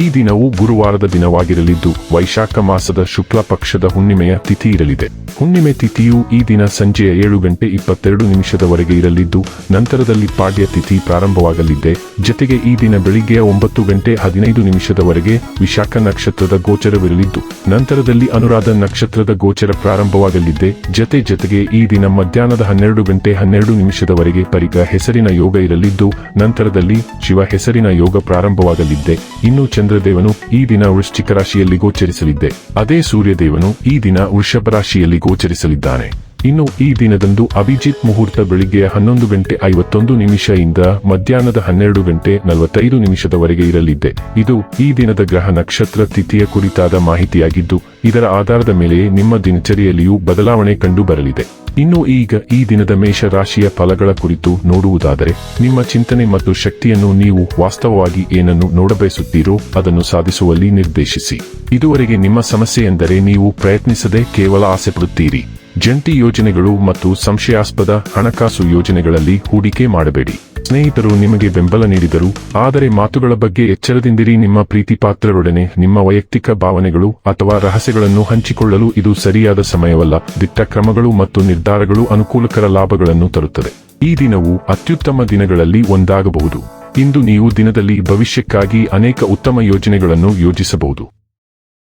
ಈ ದಿನವು ಗುರುವಾರದ ದಿನವಾಗಿರಲಿದ್ದು, ವೈಶಾಖ ಮಾಸದ ಶುಕ್ಲ ಪಕ್ಷದ ಹುಣ್ಣಿಮೆಯ ತಿಥಿ ಇರಲಿದೆ. ಹುಣ್ಣಿಮೆ ತಿಥಿಯು ಈ ದಿನ ಸಂಜೆಯ ಏಳು ಗಂಟೆ ಇಪ್ಪತ್ತೆರಡು ನಿಮಿಷದವರೆಗೆ ಇರಲಿದ್ದು, ನಂತರದಲ್ಲಿ ಪಾಡ್ಯ ತಿಥಿ ಪ್ರಾರಂಭವಾಗಲಿದೆ. ಜತೆಗೆ ಈ ದಿನ ಬೆಳಿಗ್ಗೆಯ ಒಂಬತ್ತು ಗಂಟೆ ಹದಿನೈದು ನಿಮಿಷದವರೆಗೆ ವಿಶಾಖ ನಕ್ಷತ್ರದ ಗೋಚರವಿರಲಿದ್ದು, ನಂತರದಲ್ಲಿ ಅನುರಾಧ ನಕ್ಷತ್ರದ ಗೋಚರ ಪ್ರಾರಂಭವಾಗಲಿದೆ. ಜತೆ ಜತೆಗೆ ಈ ದಿನ ಮಧ್ಯಾಹ್ನದ ಹನ್ನೆರಡು ಗಂಟೆ ಹನ್ನೆರಡು ನಿಮಿಷದವರೆಗೆ ಪರಿಗ ಹೆಸರಿನ ಯೋಗ ಇರಲಿದ್ದು, ನಂತರದಲ್ಲಿ ಶಿವ ಹೆಸರಿನ ಯೋಗ ಪ್ರಾರಂಭವಾಗಲಿದೆ. ಇನ್ನು ಚಂದ್ರದೇವನು ಈ ದಿನ ವೃಶ್ಚಿಕ ರಾಶಿಯಲ್ಲಿ ಗೋಚರಿಸಲಿದ್ದೆ. ಅದೇ ಸೂರ್ಯದೇವನು ಈ ದಿನ ವೃಷಭ ರಾಶಿಯಲ್ಲಿ ಗೋಚರಿಸಲಿದ್ದಾನೆ. ಇನ್ನು ಈ ದಿನದಂದು ಅಭಿಜಿತ್ ಮುಹೂರ್ತ ಬೆಳಿಗ್ಗೆ ಹನ್ನೊಂದು ಗಂಟೆ ಐವತ್ತೊಂದು ನಿಮಿಷದಿಂದ ಮಧ್ಯಾಹ್ನದ ಹನ್ನೆರಡು ಗಂಟೆ ನಲವತ್ತೈದು ನಿಮಿಷದವರೆಗೆ ಇರಲಿದೆ. ಇದು ಈ ದಿನದ ಗ್ರಹ ನಕ್ಷತ್ರ ತಿಥಿಯ ಕುರಿತಾದ ಮಾಹಿತಿಯಾಗಿದ್ದು, ಇದರ ಆಧಾರದ ಮೇಲೆ ನಿಮ್ಮ ದಿನಚರಿಯಲ್ಲಿಯೂ ಬದಲಾವಣೆ ಕಂಡು ಬರಲಿದೆ ಇನ್ನು ಈಗ ಈ ದಿನದ ಮೇಷ ರಾಶಿಯ ಫಲಗಳ ಕುರಿತು ನೋಡುವುದಾದರೆ, ನಿಮ್ಮ ಚಿಂತನೆ ಮತ್ತು ಶಕ್ತಿಯನ್ನು ನೀವು ವಾಸ್ತವವಾಗಿ ಏನನ್ನು ನೋಡಬಯಸುತ್ತೀರೋ ಅದನ್ನು ಸಾಧಿಸುವಲ್ಲಿ ನಿರ್ದೇಶಿಸಿ. ಇದುವರೆಗೆ ನಿಮ್ಮ ಸಮಸ್ಯೆ ಎಂದರೆ ನೀವು ಪ್ರಯತ್ನಿಸದೆ ಕೇವಲ ಆಸೆಪಡುತ್ತೀರಿ. ಜಂಟಿ ಯೋಜನೆಗಳು ಮತ್ತು ಸಂಶಯಾಸ್ಪದ ಹಣಕಾಸು ಯೋಜನೆಗಳಲ್ಲಿ ಹೂಡಿಕೆ ಮಾಡಬೇಡಿ. ಸ್ನೇಹಿತರು ನಿಮಗೆ ಬೆಂಬಲ ನೀಡಿದರು, ಆದರೆ ಮಾತುಗಳ ಬಗ್ಗೆ ಎಚ್ಚರದಿಂದಿರಿ. ನಿಮ್ಮ ಪ್ರೀತಿ ಪಾತ್ರರೊಡನೆ ನಿಮ್ಮ ವೈಯಕ್ತಿಕ ಭಾವನೆಗಳು ಅಥವಾ ರಹಸ್ಯಗಳನ್ನು ಹಂಚಿಕೊಳ್ಳಲು ಇದು ಸರಿಯಾದ ಸಮಯವಲ್ಲ. ದಿಟ್ಟ ಕ್ರಮಗಳು ಮತ್ತು ನಿರ್ಧಾರಗಳು ಅನುಕೂಲಕರ ಲಾಭಗಳನ್ನು ತರುತ್ತದೆ. ಈ ದಿನವು ಅತ್ಯುತ್ತಮ ದಿನಗಳಲ್ಲಿ ಒಂದಾಗಬಹುದು. ಇಂದು ನೀವು ದಿನದಲ್ಲಿ ಭವಿಷ್ಯಕ್ಕಾಗಿ ಅನೇಕ ಉತ್ತಮ ಯೋಜನೆಗಳನ್ನು ಯೋಜಿಸಬಹುದು.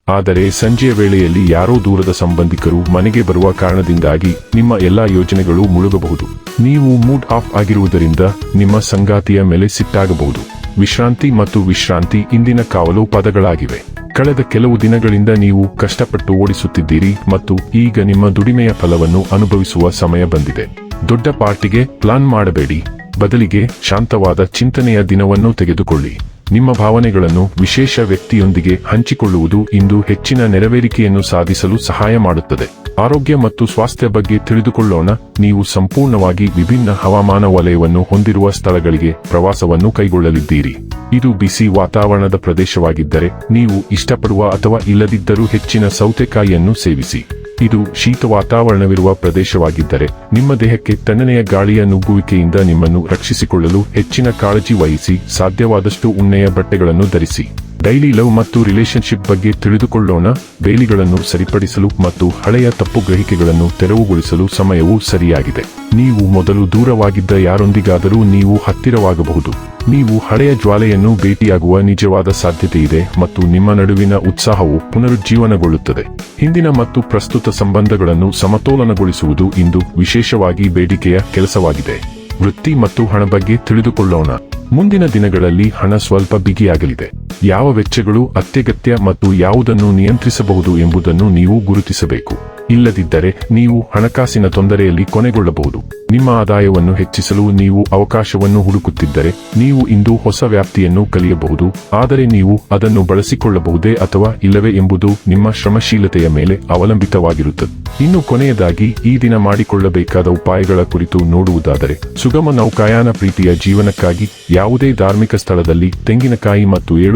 ಆದರೆ ಸಂಜೆಯ ವೇಳೆಯಲ್ಲಿ ಯಾರೋ ದೂರದ ಸಂಬಂಧಿಕರು ಮನೆಗೆ ಬರುವ ಕಾರಣದಿಂದಾಗಿ ನಿಮ್ಮ ಎಲ್ಲಾ ಯೋಜನೆಗಳು ಮುಳುಗಬಹುದು. ನೀವು ಮೂಡ್ ಆಫ್ ಆಗಿರುವುದರಿಂದ ನಿಮ್ಮ ಸಂಗಾತಿಯ ಮೇಲೆ ಸಿಟ್ಟಾಗಬಹುದು. ವಿಶ್ರಾಂತಿ ಮತ್ತು ವಿಶ್ರಾಂತಿ ಇಂದಿನ ಕಾವಲು ಪದಗಳಾಗಿವೆ. ಕಳೆದ ಕೆಲವು ದಿನಗಳಿಂದ ನೀವು ಕಷ್ಟಪಟ್ಟು ಓಡಿಸುತ್ತಿದ್ದೀರಿ ಮತ್ತು ಈಗ ನಿಮ್ಮ ದುಡಿಮೆಯ ಫಲವನ್ನು ಅನುಭವಿಸುವ ಸಮಯ ಬಂದಿದೆ. ದೊಡ್ಡ ಪಾರ್ಟಿಗೆ ಪ್ಲಾನ್ ಮಾಡಬೇಡಿ. ಬದಲಿಗೆ ಶಾಂತವಾದ ಚಿಂತನೆಯ ದಿನವನ್ನು ತೆಗೆದುಕೊಳ್ಳಿ. ನಿಮ್ಮ ಭಾವನೆಗಳನ್ನು ವಿಶೇಷ ವ್ಯಕ್ತಿಯೊಂದಿಗೆ ಹಂಚಿಕೊಳ್ಳುವುದು ಇಂದು ಹೆಚ್ಚಿನ ನೆರವೇರಿಕೆಯನ್ನು ಸಾಧಿಸಲು ಸಹಾಯ ಮಾಡುತ್ತದೆ. ಆರೋಗ್ಯ ಮತ್ತು ಸ್ವಾಸ್ಥ್ಯ ಬಗ್ಗೆ ತಿಳಿದುಕೊಳ್ಳೋಣ. ನೀವು ಸಂಪೂರ್ಣವಾಗಿ ವಿಭಿನ್ನ ಹವಾಮಾನ ವಲಯವನ್ನು ಹೊಂದಿರುವ ಸ್ಥಳಗಳಿಗೆ ಪ್ರವಾಸವನ್ನು ಕೈಗೊಳ್ಳಲಿದ್ದೀರಿ. ಇದು ಬಿಸಿ ವಾತಾವರಣದ ಪ್ರದೇಶವಾಗಿದ್ದರೆ ನೀವು ಇಷ್ಟಪಡುವ ಅಥವಾ ಇಲ್ಲದಿದ್ದರೂ ಹೆಚ್ಚಿನ ಸೌತೆಕಾಯಿಯನ್ನು ಸೇವಿಸಿ. ಇದು ಶೀತ ವಾತಾವರಣವಿರುವ ಪ್ರದೇಶವಾಗಿದ್ದರೆ ನಿಮ್ಮ ದೇಹಕ್ಕೆ ತಣ್ಣನೆಯ ಗಾಳಿಯ ನುಗ್ಗುವಿಕೆಯಿಂದ ನಿಮ್ಮನ್ನು ರಕ್ಷಿಸಿಕೊಳ್ಳಲು ಹೆಚ್ಚಿನ ಕಾಳಜಿ ವಹಿಸಿ ಸಾಧ್ಯವಾದಷ್ಟು ಉಣ್ಣೆಯ ಬಟ್ಟೆಗಳನ್ನು ಧರಿಸಿ. ಡೈಲಿ ಲವ್ ಮತ್ತು ರಿಲೇಶನ್ಶಿಪ್ ಬಗ್ಗೆ ತಿಳಿದುಕೊಳ್ಳೋಣ. ಬೇಲಿಗಳನ್ನು ಸರಿಪಡಿಸಲು ಮತ್ತು ಹಳೆಯ ತಪ್ಪು ಗ್ರಹಿಕೆಗಳನ್ನು ತೆರವುಗೊಳಿಸಲು ಸಮಯವು ಸರಿಯಾಗಿದೆ. ನೀವು ಮೊದಲು ದೂರವಾಗಿದ್ದ ಯಾರೊಂದಿಗಾದರೂ ನೀವು ಹತ್ತಿರವಾಗಬಹುದು. ನೀವು ಹಳೆಯ ಜ್ವಾಲೆಯನ್ನು ಭೇಟಿಯಾಗುವ ನಿಜವಾದ ಸಾಧ್ಯತೆ ಇದೆ ಮತ್ತು ನಿಮ್ಮ ನಡುವಿನ ಉತ್ಸಾಹವು ಪುನರುಜ್ಜೀವನಗೊಳ್ಳುತ್ತದೆ. ಹಿಂದಿನ ಮತ್ತು ಪ್ರಸ್ತುತ ಸಂಬಂಧಗಳನ್ನು ಸಮತೋಲನಗೊಳಿಸುವುದು ಇಂದು ವಿಶೇಷವಾಗಿ ಬೇಡಿಕೆಯ ಕೆಲಸವಾಗಿದೆ. ವೃತ್ತಿ ಮತ್ತು ಹಣ ಬಗ್ಗೆ ತಿಳಿದುಕೊಳ್ಳೋಣ. ಮುಂದಿನ ದಿನಗಳಲ್ಲಿ ಹಣ ಸ್ವಲ್ಪ ಬಿಗಿಯಾಗಲಿದೆ. ಯಾವ ವೆಚ್ಚಗಳು ಅತ್ಯಗತ್ಯ ಮತ್ತು ಯಾವುದನ್ನು ನಿಯಂತ್ರಿಸಬಹುದು ಎಂಬುದನ್ನು ನೀವು ಗುರುತಿಸಬೇಕು. ಇಲ್ಲದಿದ್ದರೆ ನೀವು ಹಣಕಾಸಿನ ತೊಂದರೆಯಲ್ಲಿ ಕೊನೆಗೊಳ್ಳಬಹುದು. ನಿಮ್ಮ ಆದಾಯವನ್ನು ಹೆಚ್ಚಿಸಲು ನೀವು ಅವಕಾಶವನ್ನು ಹುಡುಕುತ್ತಿದ್ದರೆ ನೀವು ಇಂದು ಹೊಸ ವ್ಯಾಪ್ತಿಯನ್ನು ಕಲಿಯಬಹುದು. ಆದರೆ ನೀವು ಅದನ್ನು ಬಳಸಿಕೊಳ್ಳಬಹುದೇ ಅಥವಾ ಇಲ್ಲವೇ ಎಂಬುದು ನಿಮ್ಮ ಶ್ರಮಶೀಲತೆಯ ಮೇಲೆ ಅವಲಂಬಿತವಾಗಿರುತ್ತದೆ. ಇನ್ನು ಕೊನೆಯದಾಗಿ ಈ ದಿನ ಮಾಡಿಕೊಳ್ಳಬೇಕಾದ ಉಪಾಯಗಳ ಕುರಿತು ನೋಡುವುದಾದರೆ, ಸುಗಮ ನೌಕಾಯಾನ ಪ್ರೀತಿಯ ಜೀವನಕ್ಕಾಗಿ ಯಾವುದೇ ಧಾರ್ಮಿಕ ಸ್ಥಳದಲ್ಲಿ ತೆಂಗಿನಕಾಯಿ ಮತ್ತು